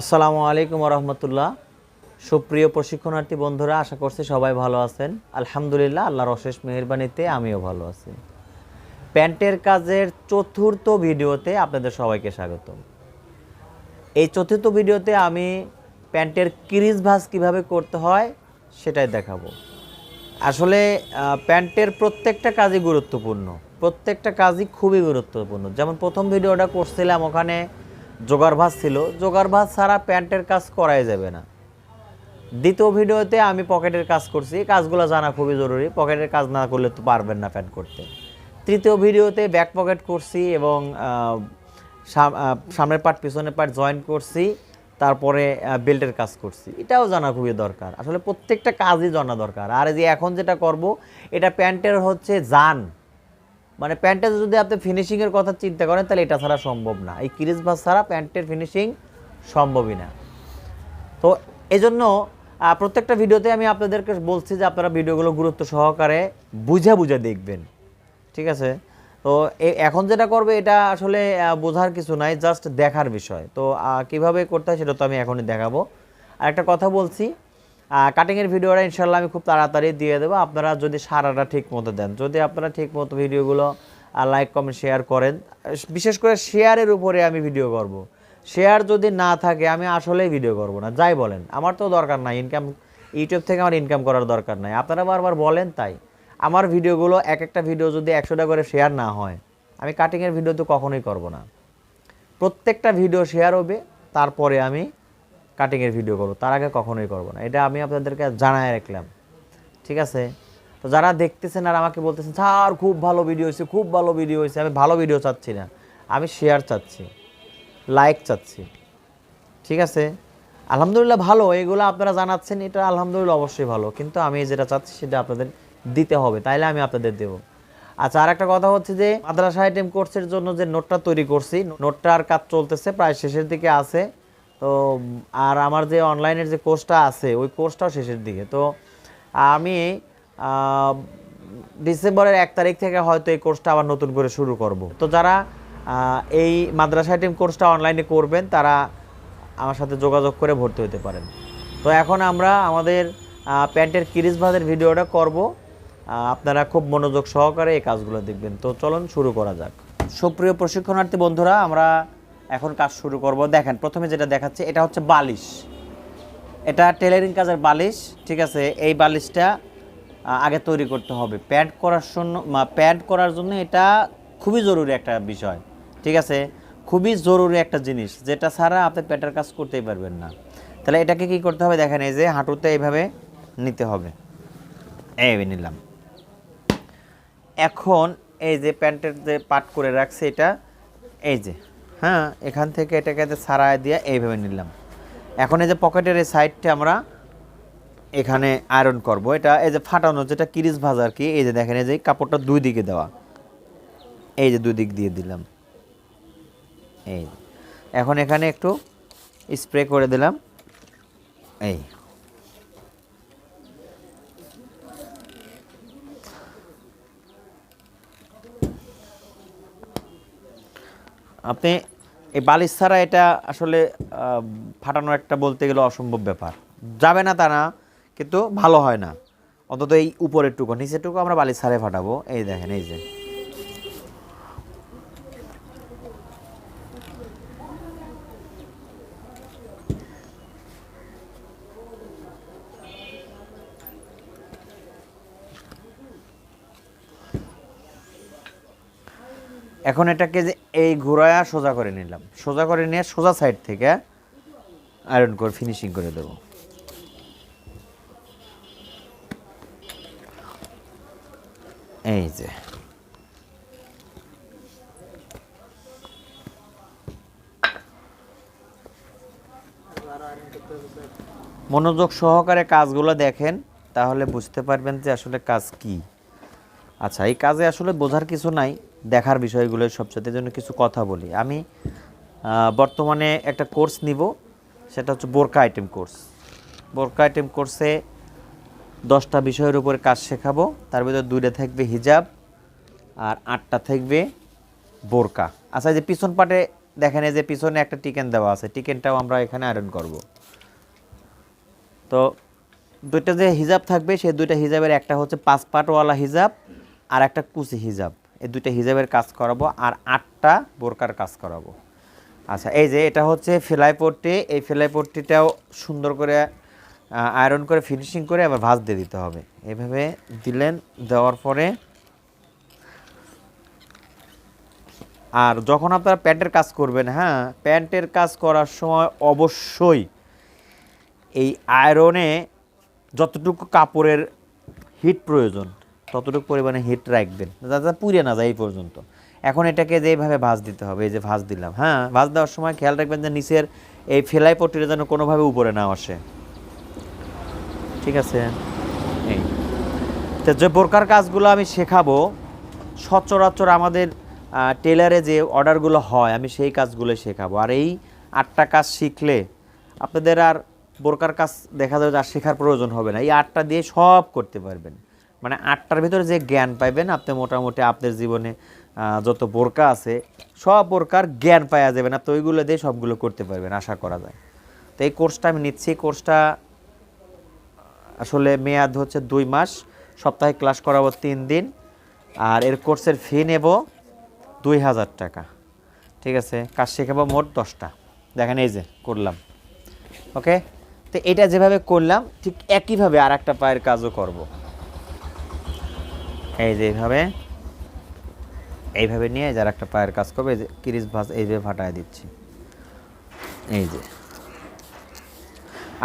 আসসালামু আলাইকুম রহমতুল্লাহ সুপ্রিয় প্রশিক্ষণার্থী বন্ধুরা, আশা করছি সবাই ভালো আছেন। আলহামদুলিল্লাহ, আল্লাহর অশেষ মেহেরবানিতে আমিও ভালো আছি। প্যান্টের কাজের চতুর্থ ভিডিওতে আপনাদের সবাইকে স্বাগত এই চতুর্থ ভিডিওতে আমি প্যান্টের ক্রিজ ভাঁজ কীভাবে করতে হয় সেটাই দেখাবো। আসলে প্যান্টের প্রত্যেকটা কাজই গুরুত্বপূর্ণ। প্রত্যেকটা কাজই খুবই গুরুত্বপূর্ণ। যেমন প্রথম ভিডিওটা করছিলাম, ওখানে জোগাড় ভাঁজ ছিল, জোগাড় ভাঁজ ছাড়া প্যান্টের কাজ করাই যাবে না। দ্বিতীয় ভিডিওতে আমি পকেটের কাজ করছি, কাজগুলো জানা খুবই জরুরি, পকেটের কাজ না করলে তো পারবেন না প্যান্ট করতে। তৃতীয় ভিডিওতে ব্যাক পকেট করছি এবং সাম- সামনের পার্ট, পিছনের পার্ট জয়েন করছি, তারপরে বেল্টের কাজ করছি। এটাও জানা খুবই দরকার। আসলে প্রত্যেকটা কাজই জানা দরকার। আর যে এখন যেটা করব, এটা প্যান্টের হচ্ছে জান। মানে প্যান্টের যদি আপনি ফিনিশিংয়ের কথা চিন্তা করেন, তাহলে এটা ছাড়া সম্ভব না। এই ক্রিজ ভাস ছাড়া প্যান্টের ফিনিশিং সম্ভবই না। তো এই জন্য প্রত্যেকটা ভিডিওতে আমি আপনাদেরকে বলছি যে আপনারা ভিডিওগুলো গুরুত্ব সহকারে বুঝে বুঝে দেখবেন। ঠিক আছে? তো এখন যেটা করবে, এটা আসলে বোঝার কিছু নাই জাস্ট দেখার বিষয়। তো কীভাবে করতে হয় সেটা তো আমি এখনই দেখাবো। আর একটা কথা বলছি কাটিংয়ের ভিডিওটা ইনশাল্লাহ আমি খুব তাড়াতাড়ি দিয়ে দেবো। আপনারা যদি সারাটা ঠিক মতো দেন, যদি আপনারা ঠিক মতো ভিডিওগুলো লাইক কমেন্ট শেয়ার করেন, বিশেষ করে শেয়ারের উপরে আমি ভিডিও করব। শেয়ার যদি না থাকে, আমি আসলেই ভিডিও করব না, যাই বলেন। আমার তো দরকার নাই ইনকাম ইউটিউব থেকে আমার ইনকাম করার দরকার নাই। আপনারা বারবার বলেন তাই। আমার ভিডিওগুলো, এক একটা ভিডিও যদি একশোটা করে শেয়ার না হয়, আমি কাটিংয়ের ভিডিও তো কখনোই করব না। প্রত্যেকটা ভিডিও শেয়ার হবে, তারপরে আমি কাটিংয়ের ভিডিও করব। তার আগে কখনোই করব না। এটা আমি আপনাদেরকে জানায় রাখলাম। ঠিক আছে? তো যারা দেখতেছেন আর আমাকে বলতেছেন, স্যার, খুব ভালো ভিডিও হয়েছে, খুব ভালো ভিডিও হয়েছে। আমি ভালো ভিডিও চাচ্ছি না। আমি শেয়ার চাচ্ছি লাইক চাচ্ছি। ঠিক আছে? আলহামদুলিল্লাহ ভালো। এগুলো আপনারা জানাচ্ছেন, এটা আলহামদুলিল্লাহ অবশ্যই ভালো। কিন্তু আমি যেটা চাচ্ছি, সেটা আপনাদের দিতে হবে। তাইলে আমি আপনাদের দেবো। আচ্ছা আর একটা কথা হচ্ছে যে, মাদ্রাসা আইটেম কোর্সের জন্য যে নোটটা তৈরি করছি নোটটার কাজ চলতেছে, প্রায় শেষের দিকে আছে। তো, আর আমার যে অনলাইনের যে কোর্সটা আছে, ওই কোর্সটাও শেষের দিকে। তো, আমি ডিসেম্বরের এক তারিখ থেকে হয়তো এই কোর্সটা আবার নতুন করে শুরু করব। তো যারা এই মাদ্রাসা আইটেম কোর্সটা অনলাইনে করবেন, তারা আমার সাথে যোগাযোগ করে ভর্তি হতে পারেন। তো এখন আমরা আমাদের প্যান্টের কিরিজ ভাজের ভিডিওটা করব। আপনারা খুব মনোযোগ সহকারে এই কাজগুলো দেখবেন। তো চলুন শুরু করা যাক। সুপ্রিয় প্রশিক্ষণার্থী বন্ধুরা, আমরা এখন কাজ শুরু করব। দেখেন, প্রথমে যেটা দেখাচ্ছে, এটা হচ্ছে বালিশ। এটা টেলারিং কাজের বালিশ, ঠিক আছে? এই বালিশটা আগে তৈরি করতে হবে। প্যান্ট করার জন্য প্যান্ট করার জন্য এটা খুবই জরুরি একটা বিষয়, ঠিক আছে? খুবই জরুরি একটা জিনিস, যেটা ছাড়া আপনি প্যান্টের কাজ করতেই পারবেন না। তাহলে এটাকে কি করতে হবে? দেখেন, এই যে হাঁটুতে এইভাবে নিতে হবে। এই নিলাম। এখন এই যে প্যান্টের যে পাট করে রাখছে এটা, এই যে হ্যাঁ এখান থেকে এটাকে যে সারায় দিয়ে এইভাবে নিলাম। এখন এই যে পকেটের এই সাইডটা আমরা এখানে আয়রন করব। এটা এই যে ফাটানো যেটা কিরিজ ভাজ আর কি, এই যে দেখেন এই যে কাপড়টা দুই দিকে দেওয়া। এই যে দুই দিক দিয়ে দিলাম। এই এখন এখানে একটু স্প্রে করে দিলাম। এই। আপনি এই বালিশ ছাড়া এটা আসলে ফাটানো একটা বলতে গেলে অসম্ভব ব্যাপার। যাবে না তা না, কিন্তু ভালো হয় না। অন্তত এই উপরের টুকু নিচের টুকু আমরা বালিশ ছাড়াই ফাটাবো। এই দেখেন, এই যে। এখন এটাকে যে এই ঘোরায়া সোজা করে নিলাম। সোজা করে নিয়ে সোজা সাইড থেকে আয়রন করে ফিনিশিং করে দেবো। এই যে। মনোযোগ সহকারে কাজগুলো দেখেন, তাহলে বুঝতে পারবেন যে আসলে কাজ কি। আচ্ছা এই কাজে আসলে বোঝার কিছু নাই। দেখার বিষয়গুলো সবচেয়ে জন্য কিছু কথা বলি। আমি বর্তমানে একটা কোর্স নিব, সেটা হচ্ছে বোরকা আইটেম কোর্স। বোরকা আইটেম কোর্সে দশটা বিষয়ের উপরে কাজ শেখাবো, তার ভিতরে দুইটা থাকবে হিজাব আর আটটা থাকবে বোরকা। আচ্ছা যে পিছন পাটে দেখেন যে পিছনে একটা টিকেন দেওয়া আছে, টিকেনটাও আমরা এখানে আয়রন করব। তো দুইটা যে হিজাব থাকবে, সেই দুইটা হিজাবের একটা হচ্ছে পাঁচ পাটওয়ালা হিজাব আর একটা কুচি হিজাব। এই দুইটা হিজাবের কাজ করাবো আর আটটা বোরকার কাজ করাবো। আচ্ছা এই যে এটা হচ্ছে ফেলাই পট্টি। এই ফেলাই পট্টিটাও সুন্দর করে আয়রন করে ফিনিশিং করে আবার ভাঁজ দিয়ে দিতে হবে। এভাবে দিলেন, দেওয়ার পরে আর যখন আপনারা প্যান্টের কাজ করবেন হ্যাঁ প্যান্টের কাজ করার সময় অবশ্যই এই আয়রনে যতটুকু কাপড়ের হিট প্রয়োজন ততটুকু পরিমাণে হিট রাখবেন। যাতে পুড়ে না যায় এই পর্যন্ত। এখন এটাকে যেভাবে ভাঁজ দিতে হবে, এই যে ভাঁজ দিলাম হ্যাঁ? ভাঁজ দেওয়ার সময় খেয়াল রাখবেন যে নিচের এই ফেলাই পট্টিটা যেন কোনোভাবে উপরে না আসে। ঠিক আছে? এই। তো যে বোরকার কাজগুলো আমি শেখাবো, সচরাচর আমাদের টেলারে যে অর্ডারগুলো হয়, আমি সেই কাজগুলো শেখাবো। আর এই আটটা কাজ শিখলে আপনাদের আর বোরকার কাজ দেখা যাবে আর শেখার প্রয়োজন হবে না। এই আটটা দিয়ে সব করতে পারবেন। মানে আটটার ভিতরে যে জ্ঞান পাইবেন, আপনি মোটামুটি আপনার জীবনে যত বোরকা আছে, সব বোরকার জ্ঞান পাওয়া যাবেন। আপনি ওইগুলো দিয়ে সবগুলো করতে পারবেন, আশা করা যায়। তো এই কোর্সটা আমি নিচ্ছি। কোর্সটা আসলে মেয়াদ হচ্ছে দুই মাস। সপ্তাহে ক্লাস করাবো তিন দিন। আর এর কোর্সের ফি নেব দুই হাজার টাকা। ঠিক আছে? কাজ শেখাবো মোট দশটা। দেখেন এই যে, করলাম। ওকে তো এটা যেভাবে করলাম, ঠিক একইভাবে আর একটা পায়ের কাজও করব। এই যে এইভাবে এইভাবে নিয়ে যার একটা পায়ের কাজ করবে, এই যে কিরিস ভাস এইভাবে ফাটায় দিচ্ছি। এই যে।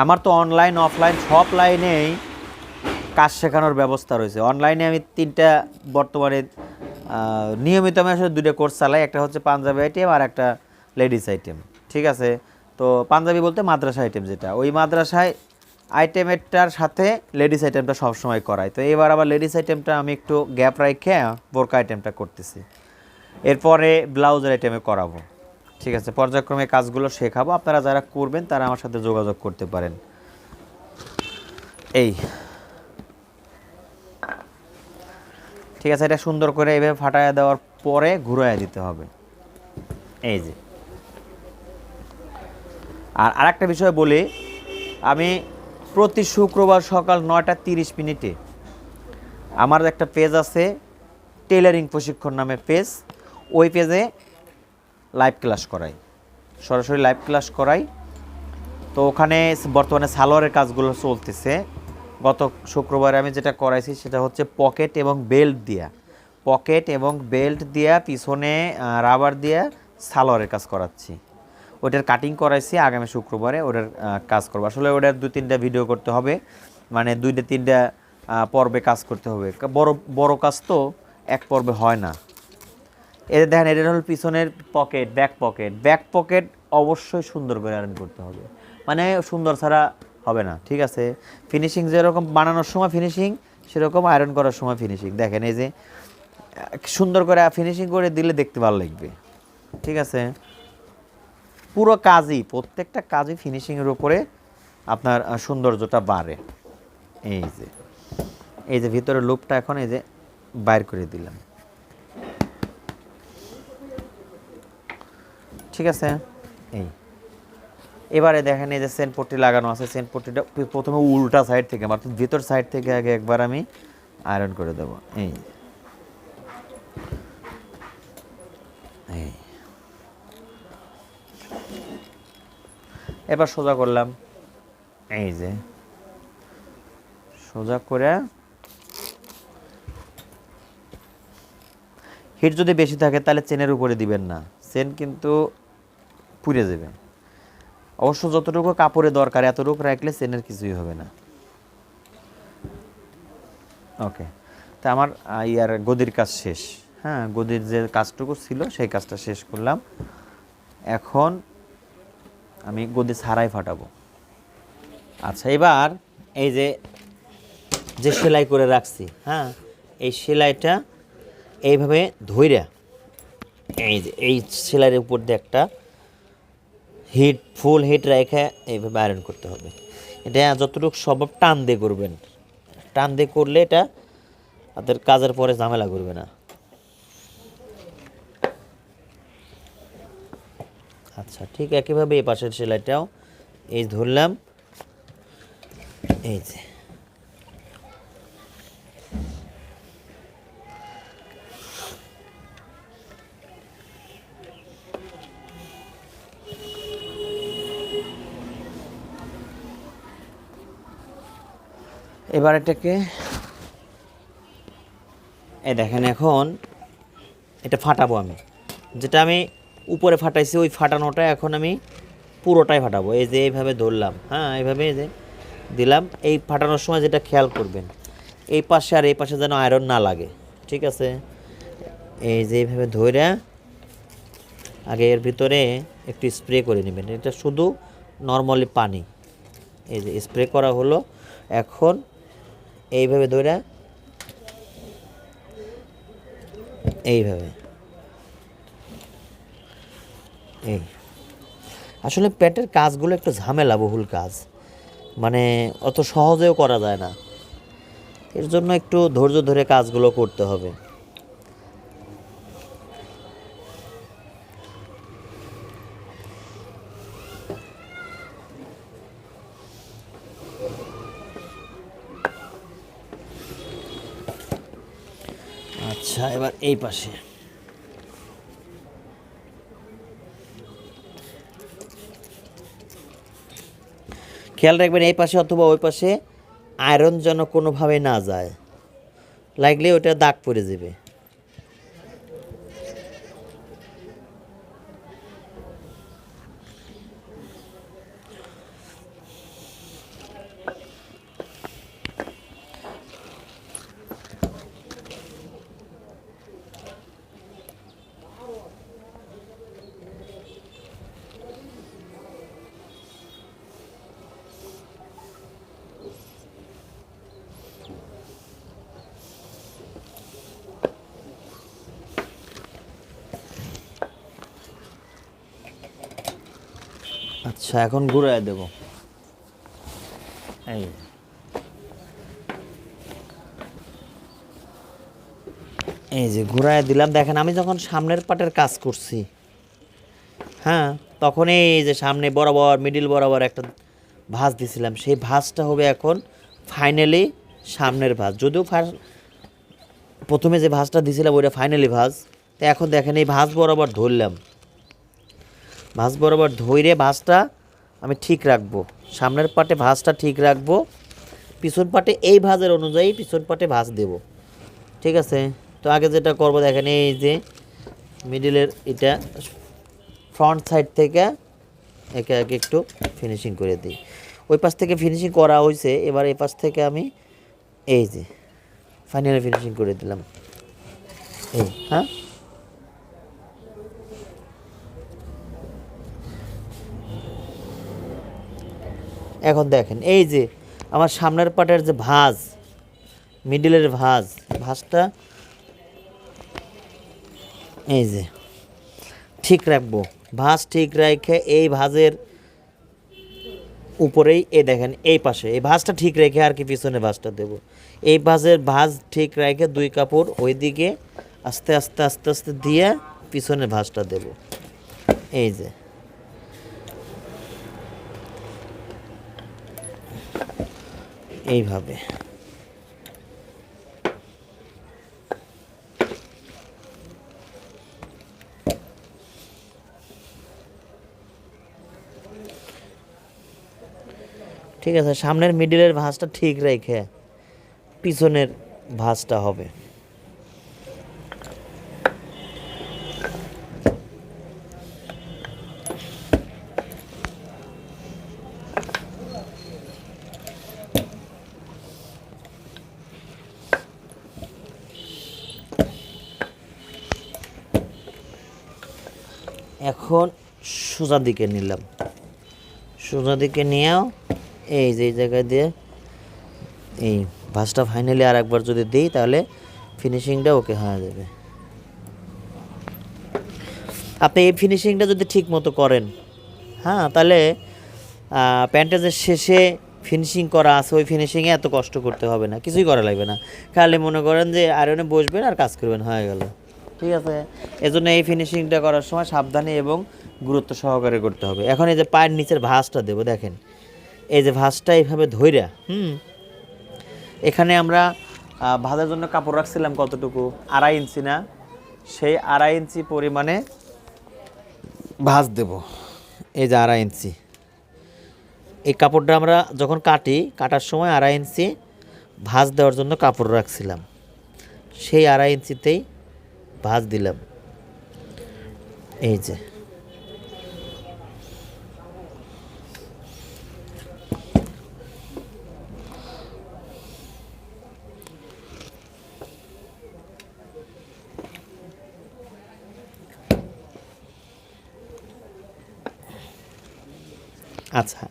আমার তো অনলাইন অফলাইন সব লাইনেই কাজ শেখানোর ব্যবস্থা রয়েছে। অনলাইনে আমি তিনটা বর্তমানে নিয়মিত আমি আসলে দুটো কোর্স চালাই। একটা হচ্ছে পাঞ্জাবি আইটেম আর একটা লেডিস আইটেম ঠিক আছে? তো পাঞ্জাবি বলতে মাদ্রাসা আইটেম যেটা। ওই মাদ্রাসায় আইটেমেরটার সাথে লেডিস আইটেমটা সবসময় করাই। তো এবার আবার লেডিস আইটেমটা আমি একটু গ্যাপ রাখে বোরকা আইটেমটা করতেছি। এরপরে ব্লাউজের আইটেমে করাবো। ঠিক আছে, পর্যায়ক্রমে কাজগুলো শেখাবো। আপনারা যারা করবেন, তারা আমার সাথে যোগাযোগ করতে পারেন। এই। ঠিক আছে, এটা সুন্দর করে এভাবে ফাটায় দেওয়ার পরে ঘুরাইয়া দিতে হবে। এই যে। আর আরেকটা বিষয় বলি, আমি প্রতি শুক্রবার সকাল নয়টা তিরিশ মিনিটে। আমার একটা পেজ আছে টেলারিং প্রশিক্ষণ নামে পেজ। ওই পেজে লাইভ ক্লাস করাই। সরাসরি লাইভ ক্লাস করাই। তো ওখানে বর্তমানে সালোয়ারের কাজগুলো চলতেছে। গত শুক্রবারে আমি যেটা করাইছি সেটা হচ্ছে পকেট এবং বেল্ট দিয়া। পকেট এবং বেল্ট দিয়া, পিছনে রাবার দিয়া সালোয়ারের কাজ করাচ্ছি। ওটার কাটিং করাইছি, আগামী শুক্রবারে ওটার কাজ করব। আসলে ওটার দু তিনটা ভিডিও করতে হবে মানে দুইটা তিনটা পর্বে কাজ করতে হবে। বড় বড় কাজ তো এক পর্বে হয় না। এটা দেখেন, এটা হল পিছনের pocket back pocket back pocket অবশ্যই সুন্দর করে আয়রন করতে হবে। মানে সুন্দর ছাড়া হবে না, ঠিক আছে? ফিনিশিং যেরকম, বানানোর সময় ফিনিশিং সেরকম আয়রন করার সময় ফিনিশিং দেখেন, এই যে সুন্দর করে ফিনিশিং করে দিলে দেখতে ভালো লাগবে। ঠিক আছে? পুরো কাজই, প্রত্যেকটা কাজই ফিনিশিংয়ের উপরে আপনার সৌন্দর্যটা বাড়ে। এই যে এই যে ভিতরে লুপটা এখন এই যে বাইর করে দিলাম। ঠিক আছে? এই। এবারে দেখেন এই যে সেন্ট পট্টি লাগানো আছে সেন্ট পট্টিটা প্রথমে উল্টা সাইড থেকে, অর্থাৎ ভিতর সাইড থেকে আগে একবার আমি আয়রন করে দেব। এই। এই। এবার সোজা করলাম। এই যে। সোজা করে হিট যদি বেশি থাকে তাহলে চেনের উপরে দিবেন না। চেন কিন্তু পুড়ে যাবে। অবশ্য যতটুকু কাপড়ে দরকার, এতটুকু রাখলে চেনের কিছুই হবে না। ওকে তা আমার ইয়ার গদির কাজ শেষ। হ্যাঁ গদির যে কাজটুকু ছিল সেই কাজটা শেষ করলাম। এখন আমি গদি ছাড়াই ফাটাবো। আচ্ছা এবার এই যে যে সেলাই করে রাখছি হ্যাঁ এই সেলাইটা এইভাবে ধইরা, এই যে, এই সেলাইয়ের উপর দিয়ে একটা হিট, ফুল হিট রেখে এইভাবে আয়রন করতে হবে। এটা যতটুকু সম্ভব টান দিয়ে করবেন। টান দিয়ে করলে এটা তাদের কাজের পরে ঝামেলা করবে না। আচ্ছা ঠিক একইভাবে এই পাশের সেলাইটাও, এই ধরলাম। এই যে। এবার এটাকে, এই দেখেন এখন, এটা ফাটাবো আমি। যেটা আমি উপরে ফাটাইছি, ওই ফাটানোটা এখন আমি পুরোটাই ফাটাবো। এই যে এইভাবে ধরলাম হ্যাঁ এইভাবে এই যে দিলাম। এই ফাটানোর সময় যেটা খেয়াল করবেন, এই পাশে আর এই পাশে যেন আয়রন না লাগে, ঠিক আছে? এই যে এইভাবে ধরে আগে এর ভিতরে একটু স্প্রে করে নেবেন। এটা শুধু নর্মালি পানি। এই যে স্প্রে করা হলো, এখন এইভাবে ধরে এইভাবে এই। আসলে পেটের কাজগুলো একটু ঝামেলা, বহুল কাজ। মানে অত সহজেও করা যায় না। এর জন্য একটু ধৈর্য ধরে কাজগুলো করতে হবে। আচ্ছা এবার এই পাশে। খেয়াল রাখবেন এই পাশে অথবা ওই পাশে আয়রন যেন কোনোভাবে না যায়। লাগলে ওটা দাগ পড়ে যাবে। আচ্ছা এখন ঘুরাই দেব। এই। এই যে ঘুরাই দিলাম, দেখেন আমি যখন সামনের পাটের কাজ করছি হ্যাঁ তখন এই যে সামনে বরাবর মিডিল বরাবর একটা ভাঁজ দিছিলাম। সেই ভাঁজটা হবে এখন ফাইনালি সামনের ভাঁজ। যদিও প্রথমে যে ভাঁজটা দিছিলাম, ওইটা ফাইনালি ভাঁজ। তো এখন দেখেন এই ভাঁজ বরাবর ধরলাম। ভাঁজ বরাবর ধইরে ভাঁজটা আমি ঠিক রাখব। সামনের পাটে ভাঁজটা ঠিক রাখব। পিছন পাটে এই ভাঁজের অনুযায়ী পিছন পাটে ভাঁজ দেব। ঠিক আছে? তো আগে যেটা করব দেখেন, এই যে মিডিলের এটা ফ্রন্ট সাইড থেকে একে একে একটু ফিনিশিং করে দিই। ওই পাশ থেকে ফিনিশিং করা হয়েছে এবার এই পাশ থেকে আমি এই যে ফাইনাল ফিনিশিং করে দিলাম। এই হ্যাঁ? এখন দেখেন, এই যে আমার সামনের পাটের যে ভাঁজ মিডিলের ভাজ, ভাজটা এই যে ঠিক রাখব, ভাঁজ ঠিক রেখে এই ভাঁজের উপরেই এ দেখেন, এই পাশে, এই ভাঁজটা ঠিক রেখে আর কি পিছনে ভাঁজটা দেব। এই ভাঁজের ভাঁজ ঠিক রেখে দুই কাপড় ওইদিকে আস্তে আস্তে আস্তে আস্তে দিয়ে পিছনে ভাঁজটা দেব। এই যে এইভাবে। ঠিক আছে সামনের মিডিলের ভাঁজটা ঠিক রেখে পিছনের ভাঁজটা হবে। এখন সোজা দিকে নিলাম। সোজা দিকে নিয়েও এই যে, এই জায়গায় দিয়ে এই ভাঁজটা ফাইনালি আর একবার যদি দিই, তাহলে ফিনিশিংটা ওকে হয়ে যাবে। আপনি এই ফিনিশিংটা যদি ঠিক মতো করেন হ্যাঁ তাহলে যে শেষে ফিনিশিং করা আছে, ওই ফিনিশিংয়ে এত কষ্ট করতে হবে না, কিছুই করা লাগবে না। খালি মনে করেন যে আয়রনে বসবেন আর কাজ করবেন, হয়ে গেল। ঠিক আছে? এজন্য এই ফিনিশিংটা করার সময় সাবধানে এবং গুরুত্ব সহকারে করতে হবে। এখন এই যে পায়ের নিচের ভাঁজটা দেবো, দেখেন। এই যে ভাঁজটা এইভাবে ধইরা, হুম? এখানে আমরা ভাজার জন্য কাপড় রাখছিলাম কতটুকু? আড়াই ইঞ্চি না? সেই আড়াই ইঞ্চি পরিমাণে ভাঁজ দেব। এই যে আড়াই ইঞ্চি। এই কাপড়টা আমরা যখন কাটি, কাটার সময় আড়াই ইঞ্চি ভাঁজ দেওয়ার জন্য কাপড় রাখছিলাম। সেই আড়াই ইঞ্চিতেই ভাঁজ দিলাম। এই যে। আচ্ছা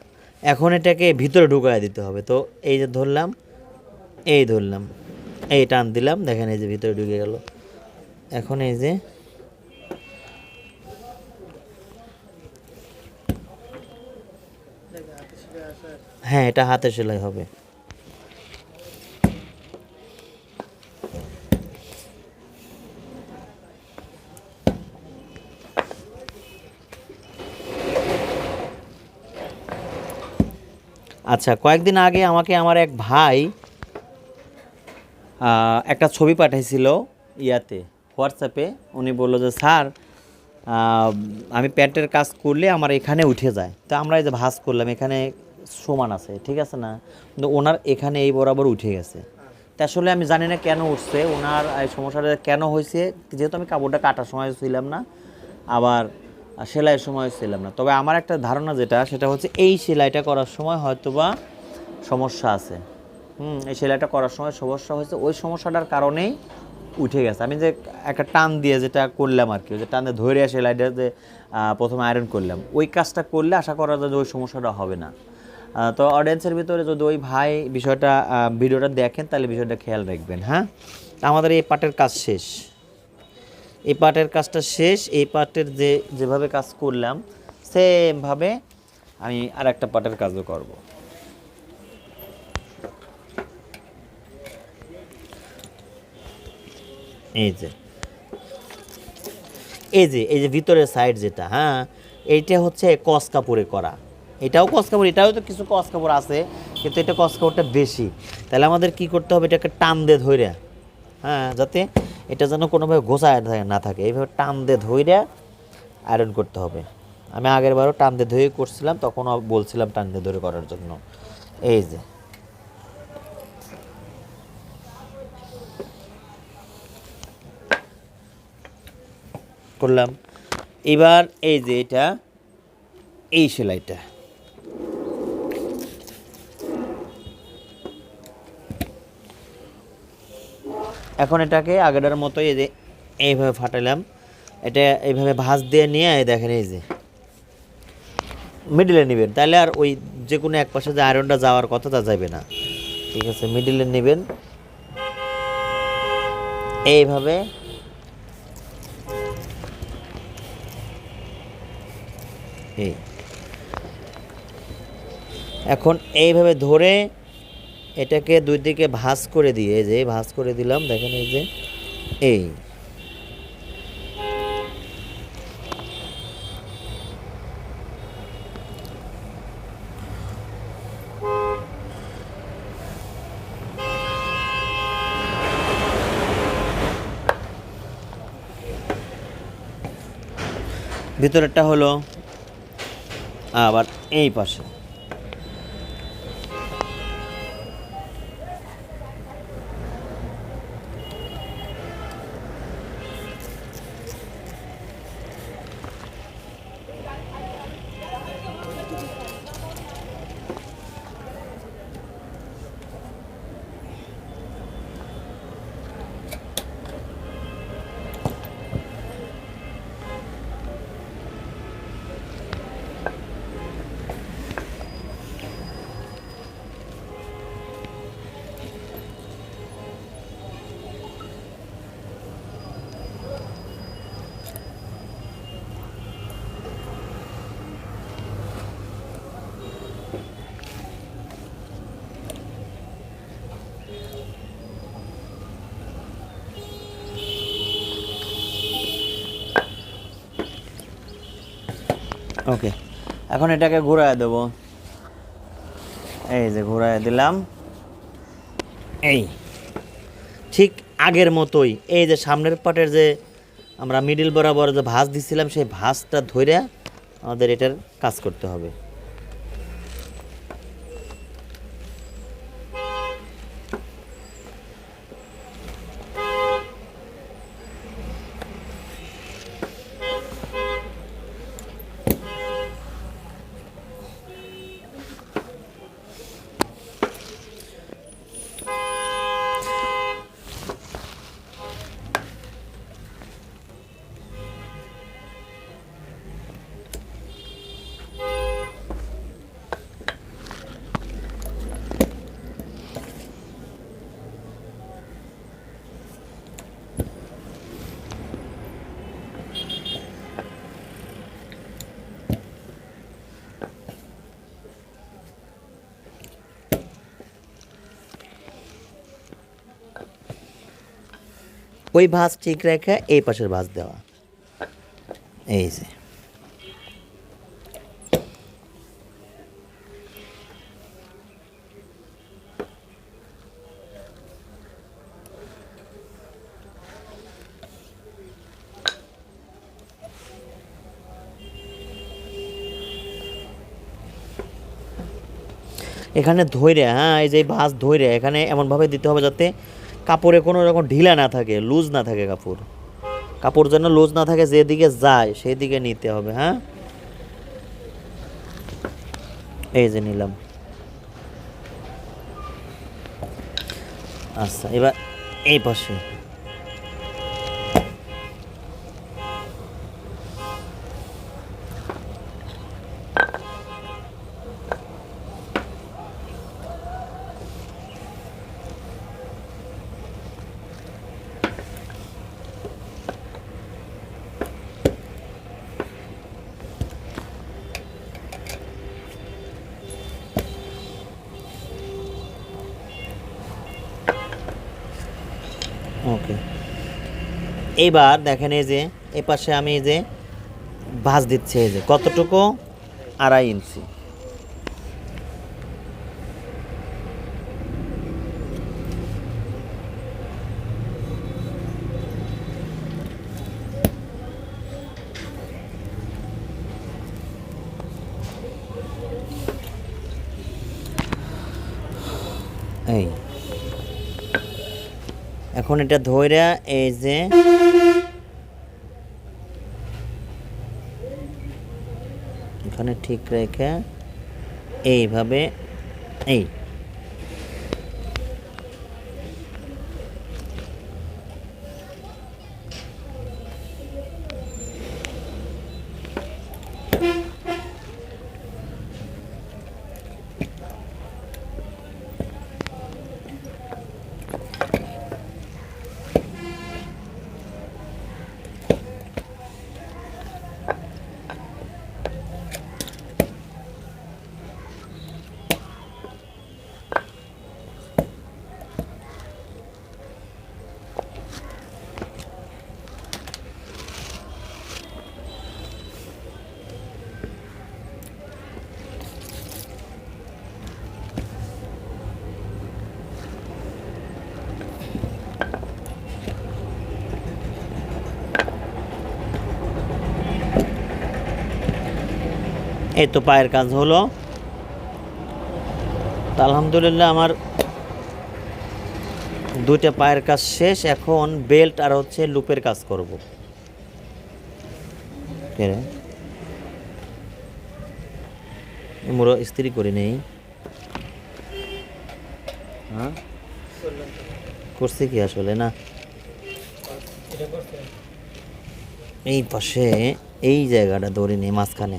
এখন এটাকে ভিতরে ঢুকায় দিতে হবে। তো এই যে ধরলাম, এই ধরলাম, এই টান দিলাম, দেখেন এই যে ভিতরে ঢুকে গেল। এখন এই যে হ্যাঁ এটা হাতে সেলাই হবে। আচ্ছা কয়েকদিন আগে আমাকে আমার এক ভাই একটা ছবি পাঠাইছিল ইয়াতে। হোয়াটসঅ্যাপে উনি বলল যে, স্যার আমি প্যান্টের কাজ করলে আমার এখানে উঠে যায়। তো আমরা এই যে ভাঁজ করলাম, এখানে সমান আছে, ঠিক আছে না? কিন্তু ওনার এখানে এই বরাবর উঠে গেছে। তা আসলে আমি জানি না কেন উঠছে, ওনার এই সমস্যাটা কেন হয়েছে, যেহেতু আমি কাপড়টা কাটার সময় ছিলাম না, আবার সেলাইয়ের সময় ছিলাম না। তবে আমার একটা ধারণা যেটা, সেটা হচ্ছে এই সেলাইটা করার সময় হয়তোবা সমস্যা আছে। হুম, এই সেলাইটা করার সময় সমস্যা হয়েছে। ওই সমস্যাটার কারণেই উঠে গেছে। আমি যে একটা টান দিয়ে যেটা করলাম আর কি যে টান দিয়ে ধরে সেলাইটা যে প্রথমে আয়রন করলাম। ওই কাজটা করলে আশা করা যায় যে ওই সমস্যাটা হবে না। তো অডিয়েন্সের ভিতরে যদি ওই ভাই বিষয়টা ভিডিওটা দেখেন, তাহলে বিষয়টা খেয়াল রাখবেন হ্যাঁ? আমাদের এই পাটের কাজ শেষ। এই পাটের কাজটা শেষ। এই পাটের যে, যেভাবে কাজ করলাম সেমভাবে আমি আর একটা পাটের কাজও করব। এই যে এই যে এই যে ভিতরের সাইড যেটা হ্যাঁ এইটা হচ্ছে কস কাপড়ে করা। এটাও কস কাপড়, এটাও তো কিছু কস কাপড় আছে, কিন্তু এটা কস কাপড়টা বেশি। তাহলে আমাদের কি করতে হবে, এটাকে টান দিয়ে ধরে হ্যাঁ যাতে এটা যেন কোনোভাবে ঘোষায় না থাকে। এইভাবে টান দিয়ে ধইরা আয়রন করতে হবে। আমি আগের বারও টান দিয়ে ধুয়ে করছিলাম তখন বলছিলাম টান দিয়ে ধরে করার জন্য। এই যে করলাম। এবার এই যে এটা, এই সেলাইটা। এখন এটাকে আগেটার মতো এই যে এইভাবে ফাটালাম। এটা এইভাবে ভাঁজ দিয়ে নিয়ে দেখেন এই যে। মিডিলে নেবেন। তাহলে আর ওই যে কোনো এক পাশে যে আয়রনটা যাওয়ার কথা তা যাবে না। ঠিক আছে মিডিলে নেবেন। এইভাবে এই এখন এইভাবে ধরে এটাকে দুই দিকে ভাঁজ করে দিয়ে যে ভাঁজ করে দিলাম, দেখেন এই যে, এই। ভিতরেরটা হলো আবার এই পাশে। ওকে, এখন এটাকে ঘুরায় দেবো। এই যে ঘুরায় দিলাম। এই, ঠিক আগের মতোই, এই যে সামনের পাটের যে আমরা মিডিল বরাবর যে ভাঁজ দিছিলাম, সেই ভাঁজটা ধরে আমাদের এটার কাজ করতে হবে। ওই ভাঁজ ঠিক রেখে এই পাশের ভাঁজ দেওয়া। এই যে। এখানে ধৈরে হ্যাঁ এই যে ভাঁজ ধৈরে এখানে এমনভাবে দিতে হবে যাতে কাপড়ে কোনো রকম ঢিলা না থাকে, লুজ না থাকে কাপড়। কাপড় যেন লুজ না থাকে, যেদিকে যায় সেই দিকে নিতে হবে হ্যাঁ? এই যে নিলাম। আচ্ছা এবার এই পাশে। এইবার দেখেন এই যে এ পাশে আমি এই যে ভাঁজ দিচ্ছি, এই যে কতটুকু? আড়াই ইঞ্চি এই এখন এটা ধইরা এই যে এখানে ঠিক রেখে এইভাবে এই এই তো পায়ের কাজ হলো। আলহামদুলিল্লাহ আমার দুইটা পায়ের কাজ শেষ, এখন বেল্ট আর হচ্ছে লুপের কাজ করব? মোরা ইস্ত্রি করে নেই। হ্যাঁ? করছে কি আসলে, না? এই পাশে এই জায়গাটা নেই, মাঝখানে।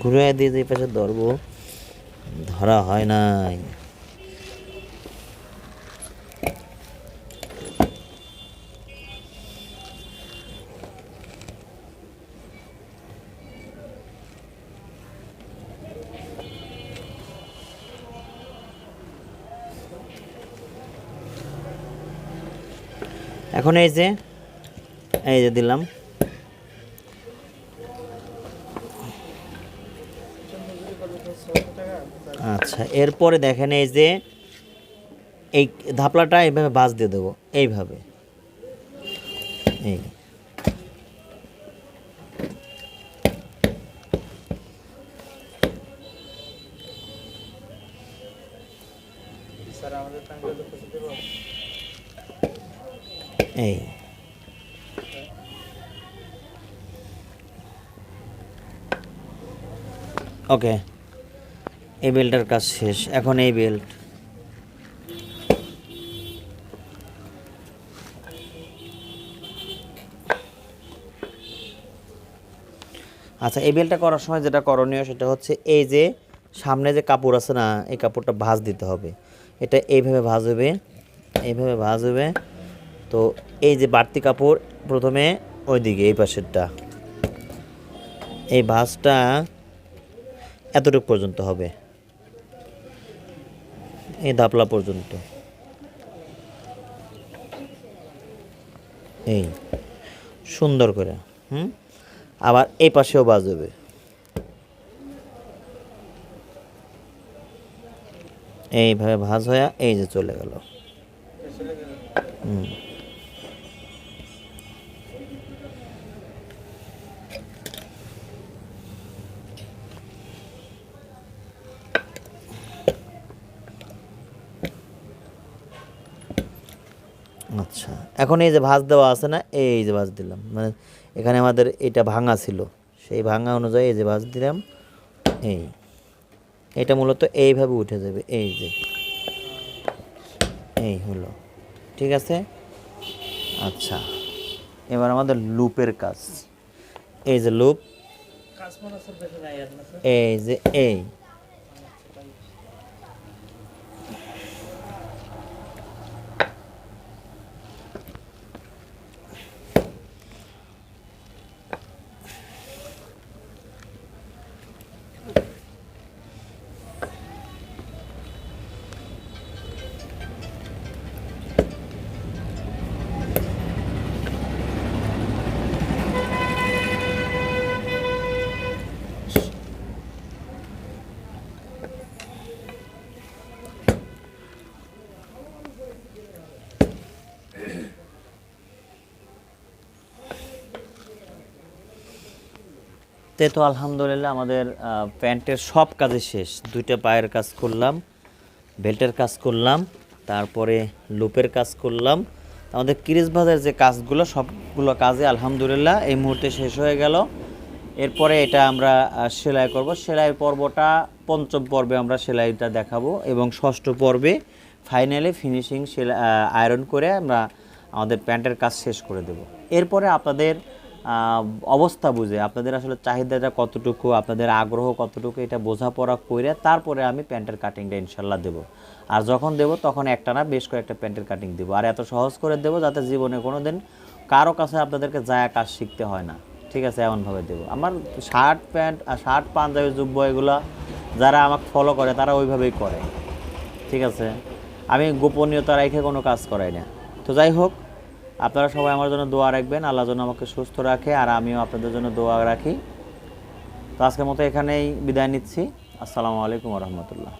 ঘুরে দিয়ে যে পাশে ধরবো ধরা হয় নাই। এখন এই যে এই যে দিলাম আচ্ছা এরপরে দেখেন এই যে এই ধাপলাটা এইভাবে বাজ দিয়ে দেবো এইভাবে। এই এই। ওকে এই বেল্টের কাজ শেষ। এখন এই বেল্ট। আচ্ছা এই বেলটা করার সময় যেটা করণীয় সেটা হচ্ছে এই যে সামনে যে কাপড় আছে না, এই কাপড়টা ভাঁজ দিতে হবে। এটা এইভাবে ভাঁজ হবে, এইভাবে ভাঁজ হবে। তো এই যে বাড়তি কাপড় প্রথমে ওইদিকে, এই পাশেরটা। এই ভাঁজটা এতটুকু পর্যন্ত হবে। এই দাপলা পর্যন্ত। এই, সুন্দর করে, হুম? আবার এই পাশেও বাজবে। এইভাবে ভাজ হয়ে এই যে চলে গেল। হুম। এখন এই যে ভাঁজ দেওয়া আছে না এই যে ভাঁজ দিলাম। মানে এখানে আমাদের এটা ভাঙা ছিল। সেই ভাঙা অনুযায়ী এই যে ভাঁজ দিলাম এই। এটা মূলত এইভাবে উঠে যাবে এই যে। এই হলো। ঠিক আছে? আচ্ছা। এবার আমাদের লুপের কাজ। এই যে লুপ এই যে এই। তে তো আলহামদুলিল্লাহ আমাদের প্যান্টের সব কাজে শেষ। দুইটা পায়ের কাজ করলাম, বেল্টের কাজ করলাম, তারপরে লুপের কাজ করলাম। আমাদের কিরিস বাজার যে কাজগুলো, সবগুলো কাজে আলহামদুলিল্লাহ এই মুহূর্তে শেষ হয়ে গেল। এরপরে এটা আমরা সেলাই করব। সেলাই পর্বটা পঞ্চম পর্বে আমরা সেলাইটা দেখাবো এবং ষষ্ঠ পর্বে ফাইনালি ফিনিশিং সেলাই আয়রন করে আমরা আমাদের প্যান্টের কাজ শেষ করে দেব। এরপরে আপনাদের অবস্থা বুঝে। আপনাদের আসলে চাহিদাটা কতটুকু, আপনাদের আগ্রহ কতটুকু, এটা বোঝাপড়া করে তারপরে আমি প্যান্টের কাটিংটা ইনশাল্লাহ দেবো। আর যখন দেবো তখন একটা না বেশ কয়েকটা প্যান্টের কাটিং দেবো। আর এত সহজ করে দেবো যাতে জীবনে কোনো দিন কারও কাছে আপনাদেরকে যায় কাজ শিখতে হয় না। ঠিক আছে, এমনভাবে দেবো। আমার শার্ট প্যান্ট আর শার্ট পাঞ্জাবি, জুব্ব এগুলো যারা আমাকে ফলো করে তারা ওইভাবেই করে। ঠিক আছে? আমি গোপনীয়তা রেখে কোনো কাজ করাই না। তো যাই হোক আপনারা সবাই আমার জন্য দোয়া রাখবেন, আল্লাহ যেন আমাকে সুস্থ রাখে, আর আমিও আপনাদের জন্য দোয়া রাখি। তো আজকের মতো এখানেই বিদায় নিচ্ছি। আসসালামু আলাইকুম রহমতুল্লাহ।